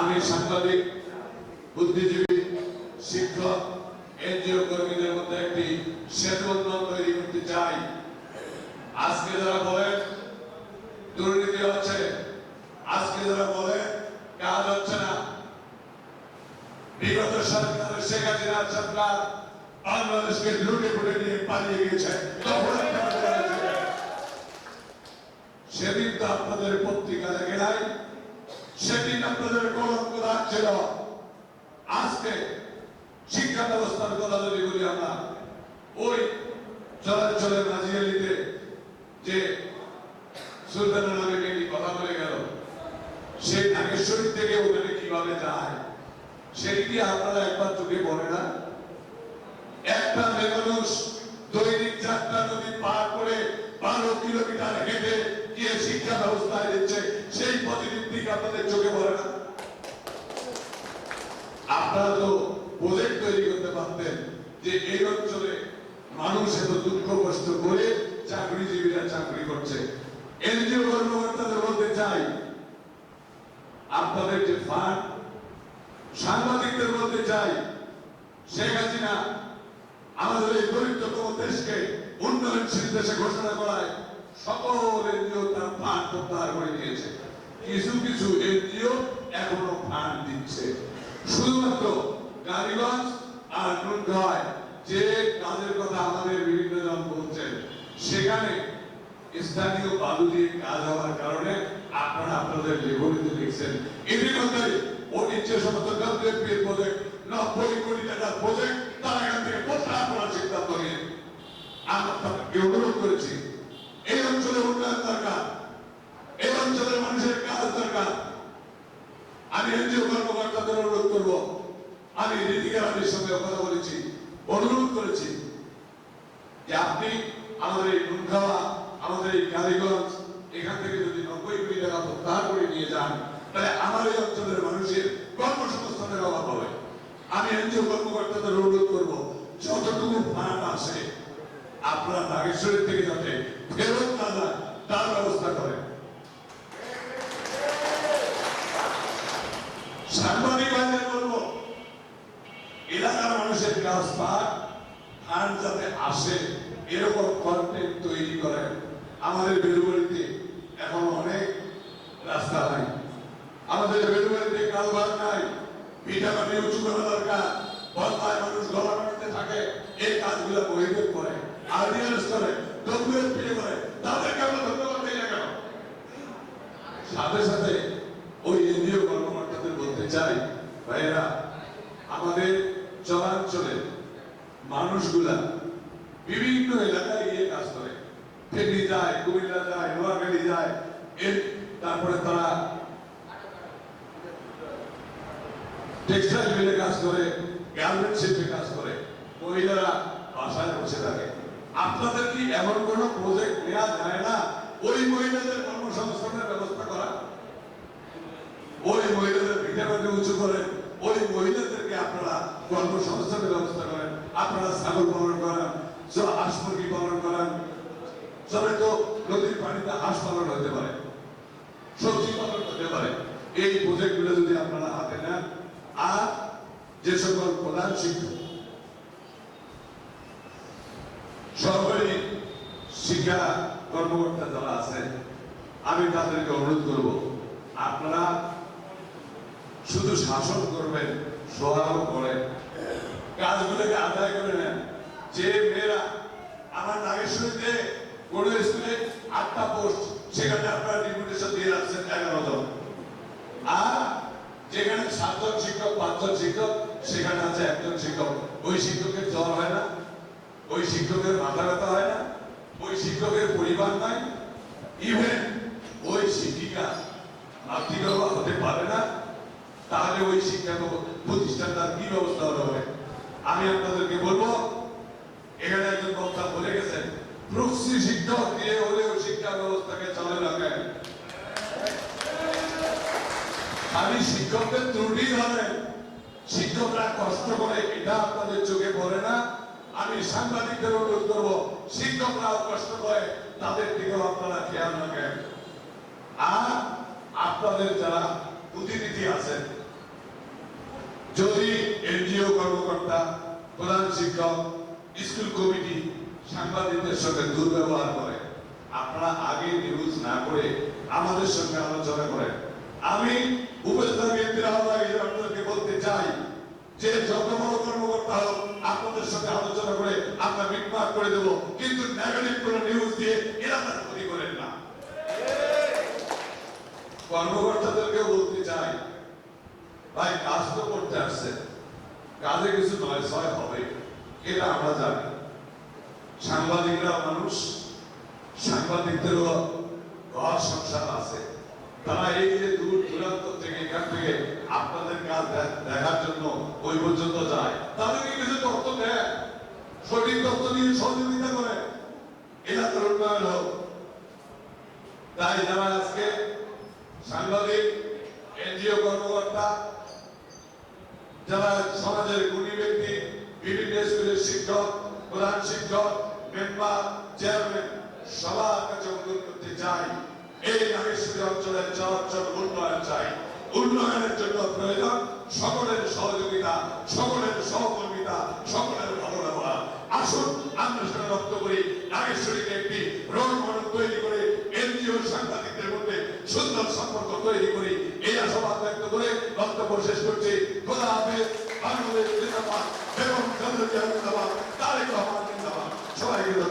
আমি সাংবাদিক বুদ্ধিজীবী শিক্ষক এনজিও কর্মীদের মধ্যে একটি সেতু তৈরি করতে চাই। আজকে যারা বলেন দুর্নীতি হচ্ছে আজকে যারা বলেন কাজ হচ্ছে না বিগত সরকার শেখ হাসিনার সরকার বাংলাদেশকে লুটে পুটে নিয়ে পালিয়ে বলেছিলেন, সেদিন তো আপনাদের পত্রিকা দেখে নাই সেদিন আপনাদের কলঙ্ক রাখছিল আজকে শিক্ষা ব্যবস্থার কথা যদি বলি আমরা, ওই চলাচলের নাজিয়ালিতে যে সুলতানের নামে একটি কথা বলে গেল সেই নাগেশ্বরী থেকে ওখানে কীভাবে যায়, সেটি আপনারা একবার চোখে পড়ে না? একটা মেয়ে মানুষ দৈনিক চারটা নদী পার করে বারো কিলোমিটার হেঁটে গিয়ে শিক্ষা ব্যবস্থায় দিচ্ছে সেই প্রতিনিধি আপনাদের চোখে পড়ে না। আপনারা তো প্রজেক্ট তৈরি করতে পারতেন যে এই অঞ্চলে মানুষ এত দুঃখ কষ্ট করে চাকরিজীবীরা চাকরি করছে। এনজিও কর্মকর্তাদের বলতে চাই আপনাদের যে ফান্ড, সাংবাদিকদের বলতে চাই শেখ হাসিনা আমাদের এই দরিদ্রতম দেশকে উন্নয়নশীল দেশে ঘোষণা করায় সকল এনজিও তার ফান্ড প্রত্যাহার করে নিয়েছে কিছু কিছু এনজিও এখনও ফান্ড দিচ্ছে। শুধুমাত্র গাড়িগঞ্জ আর নুনগয় যে কাজের কথা আমাদের বিভিন্ন জন বলছেন, সেখানে স্থানীয় বালু দিয়ে কাজ হওয়ার কারণে আপনারা আপনাদের লেবরিতে লিখছেন এদের মধ্যে ওটির যে সমস্ত প্রজেক্ট নব্বই কোটি টাকার প্রজেক্ট তারা এখান থেকে প্রত্যাহার করার সিদ্ধান্ত নিয়ে আমরা তাদেরকে অনুরোধ করেছি এই অঞ্চলে উন্নয়ন দরকার এই অঞ্চলের মানুষের কাজ দরকার আমি এনজিও কর্মকর্তাদের অনুরোধ করব আমি নীতিকার আলীর সঙ্গে কথা বলেছি অনুরোধ করেছি যে আপনি আমাদের এই নুনখাওয়া আমাদের এই কালীগঞ্জ, এখান থেকে যদি নব্বই কোটি টাকা প্রত্যাহার করে নিয়ে যান, তাহলে আমার এই অঞ্চলের মানুষের কর্মসংস্থানের অভাব হবে। আমি এনজিও কর্মকর্তাদের অনুরোধ করব, যতটুকু ফান্ড আসে আপনারা নাগেশ্বরের থেকে যাতে ফেরত না যায় তার ব্যবস্থা করেন। সাংবাদিক এলাকার মানুষের কাজ পাক ফান্ড যাতে আসে, এরকম কন্টেন্ট তৈরি করেন আমাদের বেলুবাড়িতে এখন অনেক রাস্তা নাই। আমাদের বেলুবাড়িতে কালভার নাই পিঠা উঁচু করা দরকার বন্ধায় মানুষ গলা কাটতে থাকে, এই কাজগুলো বহিদের করে আরডিএলএস করে ডব্লিউএসপি করে তাদেরকে আমরা ধন্যবাদ দিই কেন সাথে সাথে ওই এনজিও কর্মকর্তাদের বলতে চাই, ভাইয়েরা, আমাদের চলাঞ্চলে মানুষগুলা বিভিন্ন এলাকায় গিয়ে কাজ করে। ফেনী যায়, কুমিল্লা যায়, নোয়াখালী যায়, এর তারপরে তারা টেক্সটাইল মিলে কাজ করে গার্মেন্ট শিল্পে কাজ করে। মহিলারা বাসায় বসে থাকে। আপনাদের কি এমন কোন প্রজেক্ট নেওয়া যায় না? ওই মহিলাদের কর্মসংস্থানের ব্যবস্থা করা? ওই মহিলাদের ভিটামিন উঁচু করেন, ওই মহিলাদেরকে আপনারা কর্মসংস্থানের ব্যবস্থা করেন, আপনারা ছাগল পালন করেন হাঁস মুরগি পালন করেন। তবে তো নদীর পানিতে হাঁস পালন হতে পারে, সবজি পালন হতে পারে। এই প্রজেক্টগুলো যদি আপনারা হাতে নেন, আর যে সকল প্রধান শিক্ষক, সরকারি শিক্ষা কর্মকর্তা যারা আছেন, আমি তাদেরকে অনুরোধ করব, আপনারা শুধু শাসন করবেন সহায়ক করেন কাজগুলোকে আদায় করে নেন। যে মেয়েরা আমার নাগেশ্বরীতে কোন স্কুলে আটটা পোস্ট, সেখানে আপনারা ডিপুটেশন দিয়ে রাখছেন এগারো জন। আর যেখানে সাতজন শিক্ষক, পাঁচজন শিক্ষক, সেখানে আছে একজন শিক্ষক। ওই শিক্ষকের জ্বর হয় না, ওই শিক্ষকের মাথা ব্যথা হয় না, ওই শিক্ষকের পরিবার নাই ইভেন ওই শিক্ষিকা অভাব হতে পারে না তাহলে ওই শিক্ষা প্রতিষ্ঠান তার কি ব্যবস্থা হবে আমি আপনাদেরকে বলব, এখানে একজন বক্তা বলে গেছেন শিক্ষক দিয়ে শিক্ষা ব্যবস্থাকে চালু রাখেন। খালি শিক্ষকদের ত্রুটি শিক্ষকরা কষ্ট করে, এটা আপনাদের চোখে পড়ে না। আমি সাংবাদিকদের অনুরোধ করব কষ্ট করে, তাদের আপনারা খেয়াল রাখেন। আর আপনাদের যারা প্রতিনিধি আছেন এনজিও কর্মকর্তা প্রধান শিক্ষক, স্কুল কমিটি সাংবাদিকদের সঙ্গে দুর্ব্যবহার করে, আপনারা আগে নিউজ না করে আমাদের সঙ্গে আলোচনা করেন। আমি আপনাদেরকে বলতে চাই যে যত বড় কর্মকর্তা হোক, আপনাদের সঙ্গে আলোচনা করে আমরা মিটমাট করে দেব, কিন্তু নেগেটিভ কোনো নিউজ দিয়ে এলাকার ক্ষতি করেন না। কর্মকর্তাদেরকে বলতে ভাই, কাজ তো করতে আসছে। কাজে কিছু নয়, ছয় হবে। এটা আমরা জানি। সাংবাদিকরা মানুষ, সাংবাদিকদেরও ঘর সংসার আছে। তারা এই যে দূর দূরান্ত থেকে, এখান থেকে আপনাদের কাজ দেখার জন্য ওই পর্যন্ত যায়। তাদেরকে কিছু তথ্য দেয়? সঠিক তথ্য দিয়ে সহযোগিতা করে। এলাকার উন্নয়ন হোক তাই যারা আজকে সাংবাদিক এনজিও কর্মকর্তা, যারা সমাজের গুণী ব্যক্তি, বিভিন্ন স্কুলের শিক্ষক, প্রধান শিক্ষক মেম্বার চেয়ারম্যান সবার কাছে অনুরোধ করতে চাই, এই নাগেশ্বরী অঞ্চলের চলাচল উন্নয়ন চাই। উন্নয়নের জন্য প্রয়োজন সকলের সহযোগিতা, সকলের সহকর্মিতা, সকলের ভালো ব্যবহার। আসুন, আমরা সেটা রক্ত করি নাগেশ্বরীকে একটি রোল মডেল তৈরি করে এনজিও সাংবাদিকদের মধ্যে সুন্দর সম্পর্ক তৈরি করি আশাবাদ ব্যক্ত করে বক্তব্য শেষ করছি। খোদা হাফেজ, বাংলাদেশ জিন্দাবাদ, এবং চন্দ্রজিয়া জিন্দাবাদ তারেক রহমান জিন্দাবাদ। ধন্যবাদ